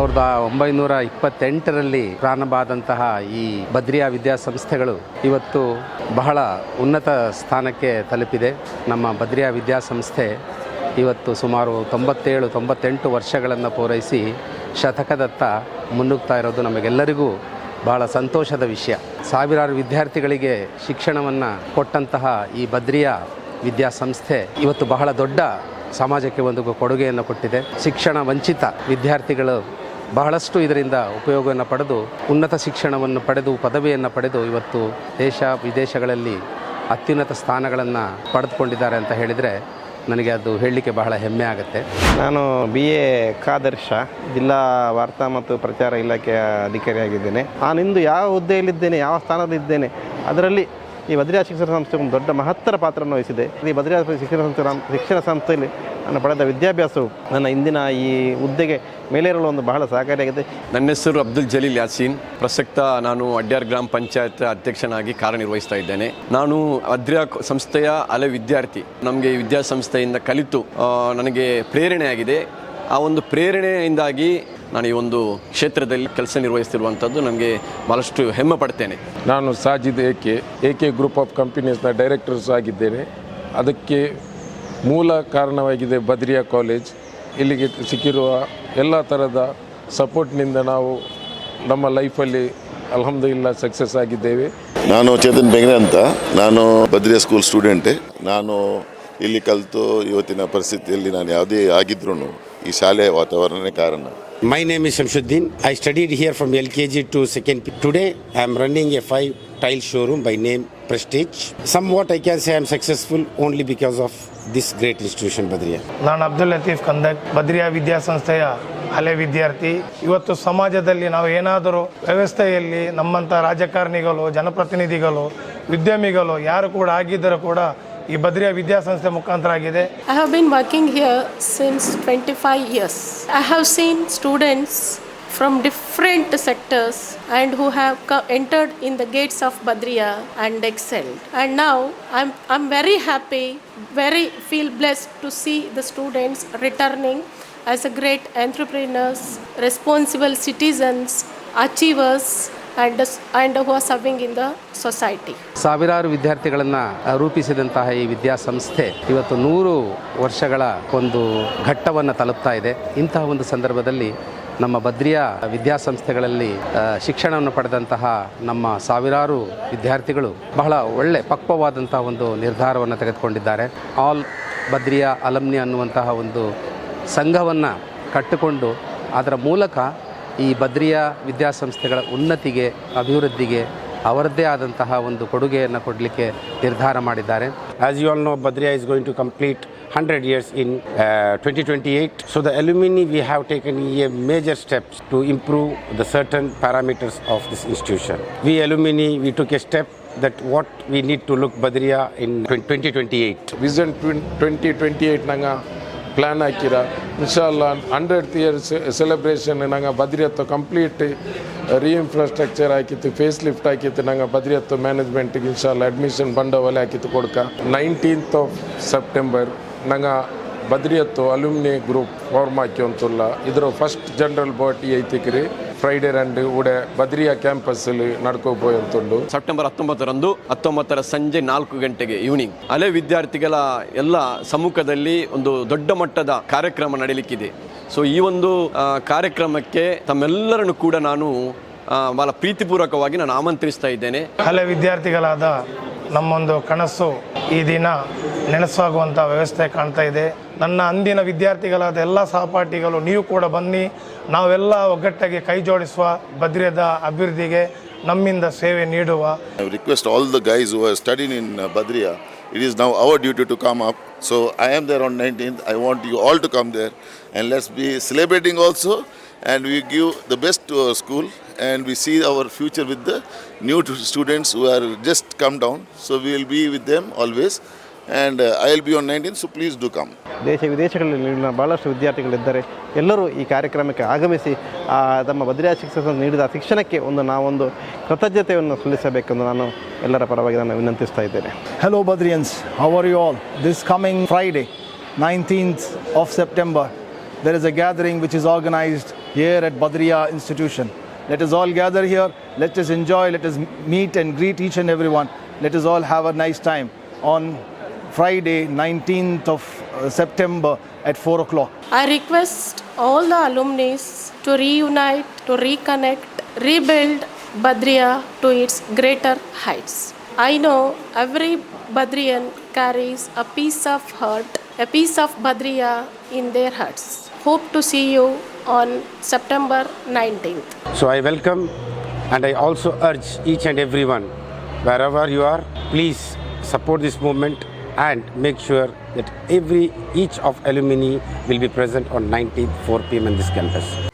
ಸಾವಿರದ ಒಂಬೈನೂರ ಇಪ್ಪತ್ತೆಂಟರಲ್ಲಿ ಪ್ರಾರಂಭ ಆದಂತಹ ಈ ಬದ್ರಿಯಾ ವಿದ್ಯಾಸಂಸ್ಥೆಗಳು ಇವತ್ತು ಬಹಳ ಉನ್ನತ ಸ್ಥಾನಕ್ಕೆ ತಲುಪಿದೆ. ನಮ್ಮ ಬದ್ರಿಯಾ ವಿದ್ಯಾಸಂಸ್ಥೆ ಇವತ್ತು ಸುಮಾರು ತೊಂಬತ್ತೇಳು, ತೊಂಬತ್ತೆಂಟು ವರ್ಷಗಳನ್ನು ಪೂರೈಸಿ ಶತಕದತ್ತ ಮುನ್ನುಗ್ತಾ ಇರೋದು ನಮಗೆಲ್ಲರಿಗೂ ಬಹಳ ಸಂತೋಷದ ವಿಷಯ. ಸಾವಿರಾರು ವಿದ್ಯಾರ್ಥಿಗಳಿಗೆ ಶಿಕ್ಷಣವನ್ನು ಕೊಟ್ಟಂತಹ ಈ ಬದ್ರಿಯಾ ವಿದ್ಯಾಸಂಸ್ಥೆ ಇವತ್ತು ಬಹಳ ದೊಡ್ಡ ಸಮಾಜಕ್ಕೆ ಒಂದು ಕೊಡುಗೆಯನ್ನು ಕೊಟ್ಟಿದೆ. ಶಿಕ್ಷಣ ವಂಚಿತ ವಿದ್ಯಾರ್ಥಿಗಳು ಬಹಳಷ್ಟು ಇದರಿಂದ ಉಪಯೋಗವನ್ನು ಪಡೆದು, ಉನ್ನತ ಶಿಕ್ಷಣವನ್ನು ಪಡೆದು, ಪದವಿಯನ್ನು ಪಡೆದು ಇವತ್ತು ದೇಶ ವಿದೇಶಗಳಲ್ಲಿ ಅತ್ಯುನ್ನತ ಸ್ಥಾನಗಳನ್ನು ಪಡೆದುಕೊಂಡಿದ್ದಾರೆ ಅಂತ ಹೇಳಿದರೆ ನನಗೆ ಅದು ಹೇಳಲಿಕ್ಕೆ ಬಹಳ ಹೆಮ್ಮೆ ಆಗುತ್ತೆ. ನಾನು ಬಿ ಎ ಕಾದರ್ಶ ಜಿಲ್ಲಾ ವಾರ್ತಾ ಮತ್ತು ಪ್ರಚಾರ ಇಲಾಖೆಯ ಅಧಿಕಾರಿಯಾಗಿದ್ದೇನೆ. ನಾನಿಂದು ಯಾವ ಹುದ್ದೆಯಲ್ಲಿದ್ದೇನೆ, ಯಾವ ಸ್ಥಾನದಲ್ಲಿದ್ದೇನೆ, ಅದರಲ್ಲಿ ಈ ಬದ್ರಿಯಾ ಶಿಕ್ಷಣ ಸಂಸ್ಥೆ ಒಂದು ದೊಡ್ಡ ಮಹತ್ತರ ಪಾತ್ರವನ್ನು ವಹಿಸಿದೆ. ಈ ಬದ್ರಿಯಾ ಶಿಕ್ಷಣ ಸಂಸ್ಥೆ ಶಿಕ್ಷಣ ಸಂಸ್ಥೆಯಲ್ಲಿ ನಾನು ಪಡೆದ ವಿದ್ಯಾಭ್ಯಾಸವು ನನ್ನ ಇಂದಿನ ಈ ಹುದ್ದೆಗೆ ಮೇಲೇರಲು ಒಂದು ಬಹಳ ಸಹಕಾರಿಯಾಗಿದೆ. ನನ್ನ ಹೆಸರು ಅಬ್ದುಲ್ ಜಲೀಲ್ ಯಾಸೀನ್. ಪ್ರಸಕ್ತ ನಾನು ಅಡ್ಯಾರ್ ಗ್ರಾಮ ಪಂಚಾಯತ್ ಅಧ್ಯಕ್ಷನಾಗಿ ಕಾರ್ಯನಿರ್ವಹಿಸ್ತಾ ಇದ್ದೇನೆ. ನಾನು ಅದ್ರ್ಯಾ ಸಂಸ್ಥೆಯ ಅಲೆ ವಿದ್ಯಾರ್ಥಿ. ನಮಗೆ ವಿದ್ಯಾಸಂಸ್ಥೆಯಿಂದ ಕಲಿತು ನನಗೆ ಪ್ರೇರಣೆಯಾಗಿದೆ. ಆ ಒಂದು ಪ್ರೇರಣೆಯಿಂದಾಗಿ ನಾನು ಈ ಒಂದು ಕ್ಷೇತ್ರದಲ್ಲಿ ಕೆಲಸ ನಿರ್ವಹಿಸ್ತಿರುವಂಥದ್ದು ನನಗೆ ಬಹಳಷ್ಟು ಹೆಮ್ಮೆ ಪಡ್ತೇನೆ. ನಾನು Sajid AK AK group of ಕಂಪನೀಸ್ನ directors ಆಗಿದ್ದೇನೆ. ಅದಕ್ಕೆ ಮೂಲ ಕಾರಣವಾಗಿದೆ ಬದ್ರಿಯಾ ಕಾಲೇಜ್ ಇಲ್ಲಿಗೆ ಸಿಕ್ಕಿರುವ ಎಲ್ಲ ಥರದ ಸಪೋರ್ಟ್ನಿಂದ ನಾವು ನಮ್ಮ ಲೈಫಲ್ಲಿ ಅಲ್ಹಮ್ದುಲಿಲ್ಲ ಸಕ್ಸಸ್ ಆಗಿದ್ದೇವೆ. ನಾನು ಚೇತನ್ ಬೆಂಗ್ರೆ ಅಂತ. ನಾನು ಬದ್ರಿಯಾ ಸ್ಕೂಲ್ ಸ್ಟೂಡೆಂಟೇ ನಾನು ಇಲ್ಲಿ ಕಲಿತು ಇವತ್ತಿನ ಪರಿಸ್ಥಿತಿಯಲ್ಲಿ ನಾನು ಯಾವುದೇ ಆಗಿದ್ರೂ ಈ ಶಾಲೆಯ ವಾತಾವರಣನೇ ಕಾರಣ? My name is Shamsuddin I studied here from L K G to second today I am running a five tile showroom by name Prestige somewhat I can say I am successful only because of this great institution Badriya ನಾನು ಅಬ್ದುಲ್ ಲತೀಫ್ ಕಂದಕ್ ಬದ್ರಿಯಾ ವಿದ್ಯಾಸಂಸ್ಥೆಯ ಹಲೆ ವಿದ್ಯಾರ್ಥಿ. ಇವತ್ತು ಸಮಾಜದಲ್ಲಿ ನಾವು ಏನಾದರೂ ವ್ಯವಸ್ಥೆಯಲ್ಲಿ ನಮ್ಮಂಥ ರಾಜಕಾರಣಿಗಳು ಜನಪ್ರತಿನಿಧಿಗಳು ಉದ್ಯಮಿಗಳು ಯಾರು ಕೂಡ ಆಗಿದ್ದರೂ ಕೂಡ ಈ ಬದ್ರಿಯಾ ವಿದ್ಯಾಸಂಸ್ಥೆ ಮುಖಾಂತರ ಆಗಿದೆ I have been working here since 25 years. I have seen students from different sectors and who have co- entered in the gates of Badriya and excelled. And now I'm, I'm very happy, very feel blessed to see the students returning as a great entrepreneurs, responsible citizens, achievers, and, and who are serving in the society ಸಾವಿರಾರು ವಿದ್ಯಾರ್ಥಿಗಳನ್ನು ರೂಪಿಸಿದಂತಹ ಈ ವಿದ್ಯಾಸಂಸ್ಥೆ ಇವತ್ತು ನೂರು ವರ್ಷಗಳ ಒಂದು ಘಟ್ಟವನ್ನು ತಲುಪ್ತಾ ಇದೆ. ಇಂತಹ ಒಂದು ಸಂದರ್ಭದಲ್ಲಿ ನಮ್ಮ ಬದ್ರಿಯಾ ವಿದ್ಯಾಸಂಸ್ಥೆಗಳಲ್ಲಿ ಶಿಕ್ಷಣವನ್ನು ಪಡೆದಂತಹ ನಮ್ಮ ಸಾವಿರಾರು ವಿದ್ಯಾರ್ಥಿಗಳು ಬಹಳ ಒಳ್ಳೆ ಪಕ್ವವಾದಂತಹ ಒಂದು ನಿರ್ಧಾರವನ್ನು ತೆಗೆದುಕೊಂಡಿದ್ದಾರೆ. ಆಲ್ ಬದ್ರಿಯಾ ಅಲಮ್ನಿ ಅನ್ನುವಂತಹ ಒಂದು ಸಂಘವನ್ನು ಕಟ್ಟಿಕೊಂಡು ಅದರ ಮೂಲಕ ಈ ಬದ್ರಿಯಾ ವಿದ್ಯಾಸಂಸ್ಥೆಗಳ ಉನ್ನತಿಗೆ ಅಭಿವೃದ್ಧಿಗೆ ಅವರದ್ದೇ ಆದಂತಹ ಒಂದು ಕೊಡುಗೆಯನ್ನು ಕೊಡಲಿಕ್ಕೆ ನಿರ್ಧಾರ ಮಾಡಿದ್ದಾರೆ As you all know, Badriya is going to complete 100 years twenty twenty 2028. So the alumni we have taken a major steps to improve the certain parameters of this institution. We alumni we took a step that what we need to look Badriya in 2028. Vision twenty twenty eight ನಂಗೆ plan ಹಾಕಿರ ಇನ್ಶಾಲ್ಲ hundred years celebration ನಂಗೆ ಬದ್ರಿಯತ್ತು complete ರೀಇನ್ಫ್ರಾಸ್ಟ್ರಕ್ಚರ್ ಹಾಕಿತ್ತು face lift ಹಾಕಿತ್ತು ನಂಗೆ ಬದ್ರಿಯತ್ತು ಮ್ಯಾನೇಜ್ಮೆಂಟಿಗೆ ಇನ್ಶಾಲ್ಲ admission ಬಂಡವಾಳ ಹಾಕಿತ್ತು ಕೊಡ್ಕ ನೈನ್ಟೀನ್ತ್ ಆಫ್ ಸೆಪ್ಟೆಂಬರ್ ನಂಗೆ ಬದ್ರಿಯತ್ತು ಅಲ್ಯೂಮಿನಿ ಗ್ರೂಪ್ ಫಾರ್ಮ್ ಹಾಕಿ ಅಂತಲ್ಲ ಇದರ ಫಸ್ಟ್ ಜನರಲ್ ಬಾಟಿ ಐತಿಕ್ರಿ ಫ್ರೈಡೇ ರಂಡು ಉಡೆ ಬದ್ರಿಯಾ ಕ್ಯಾಂಪಸ್ ಅಲ್ಲಿ ಅಂತುಂಡು ಸೆಪ್ಟೆಂಬರ್ ಹತ್ತೊಂಬತ್ತರಂದು ಹತ್ತೊಂಬತ್ತರ ಸಂಜೆ ನಾಲ್ಕು ಗಂಟೆಗೆ ಈವ್ನಿಂಗ್ ಅಲೆ ವಿದ್ಯಾರ್ಥಿಗಳ ಎಲ್ಲ ಸಮ್ಮುಖದಲ್ಲಿ ಒಂದು ದೊಡ್ಡ ಮಟ್ಟದ ಕಾರ್ಯಕ್ರಮ ನಡೀಲಿಕ್ಕಿದೆ. ಸೊ ಈ ಒಂದು ಕಾರ್ಯಕ್ರಮಕ್ಕೆ ತಮ್ಮೆಲ್ಲರನ್ನು ಕೂಡ ನಾನು ಬಹಳ ಪ್ರೀತಿಪೂರ್ವಕವಾಗಿ ನಾನು ಆಮಂತ್ರಿಸ್ತಾ ಇದ್ದೇನೆ. ಹಳೆ ವಿದ್ಯಾರ್ಥಿಗಳಾದ ನಮ್ಮೊಂದು ಕನಸು ಈ ದಿನ ನೆನೆಸಾಗುವಂಥ ವ್ಯವಸ್ಥೆ ಕಾಣ್ತಾ ಇದೆ ನನ್ನ ಅಂದಿನ ವಿದ್ಯಾರ್ಥಿಗಳಾದ ಎಲ್ಲ ಸಹಪಾಠಿಗಳು ನೀವು ಕೂಡ ಬನ್ನಿ ನಾವೆಲ್ಲ ಒಗ್ಗಟ್ಟಾಗಿ ಕೈ ಜೋಡಿಸುವ ಭದ್ರದ ಅಭಿವೃದ್ಧಿಗೆ ನಮ್ಮಿಂದ ಸೇವೆ ನೀಡುವ request all all the guys who are studying in uh, Badriya, it is now our duty to come up. So I am there on 19th. I want you all to come there and let's be celebrating also. And we give the and we see our future with the new students who are just come down. So we will be with them always. And uh, I will be on 19, so please do come. ದೇಶ ವಿದೇಶಗಳಲ್ಲಿ ಭಾಳಷ್ಟು ವಿದ್ಯಾರ್ಥಿಗಳಿದ್ದಾರೆ ಎಲ್ಲರೂ ಈ ಕಾರ್ಯಕ್ರಮಕ್ಕೆ ಆಗಮಿಸಿ ತಮ್ಮ ಬದ್ರಿಯಾ ಶಿಕ್ಷಕ ನೀಡಿದ ಶಿಕ್ಷಣಕ್ಕೆ ಒಂದು ನಾವೊಂದು ಕೃತಜ್ಞತೆಯನ್ನು ಸಲ್ಲಿಸಬೇಕೆಂದು ನಾನು ಎಲ್ಲರ ಪರವಾಗಿ ನಾನು ವಿನಂತಿಸ್ತಾ ಇದ್ದೇನೆ Hello, Badrians. How are you all? This coming Friday, 19th of September, there is a gathering which is organized here at Badriya Institution. Let us all gather here, let us enjoy, let us meet and greet each and everyone. Let us all have a nice time on Friday, 19th of uh, September at 4 o'clock. I request all the alumni to reunite, to reconnect, rebuild Badria to its greater heights. I know every Badrian carries a piece of heart, a piece of Badria in their hearts. Hope to see you on September 19th. So I welcome and I also urge each and everyone, wherever you are, please support this movement and make sure that every each of alumni will be present on 19th 4 p.m. in this campus.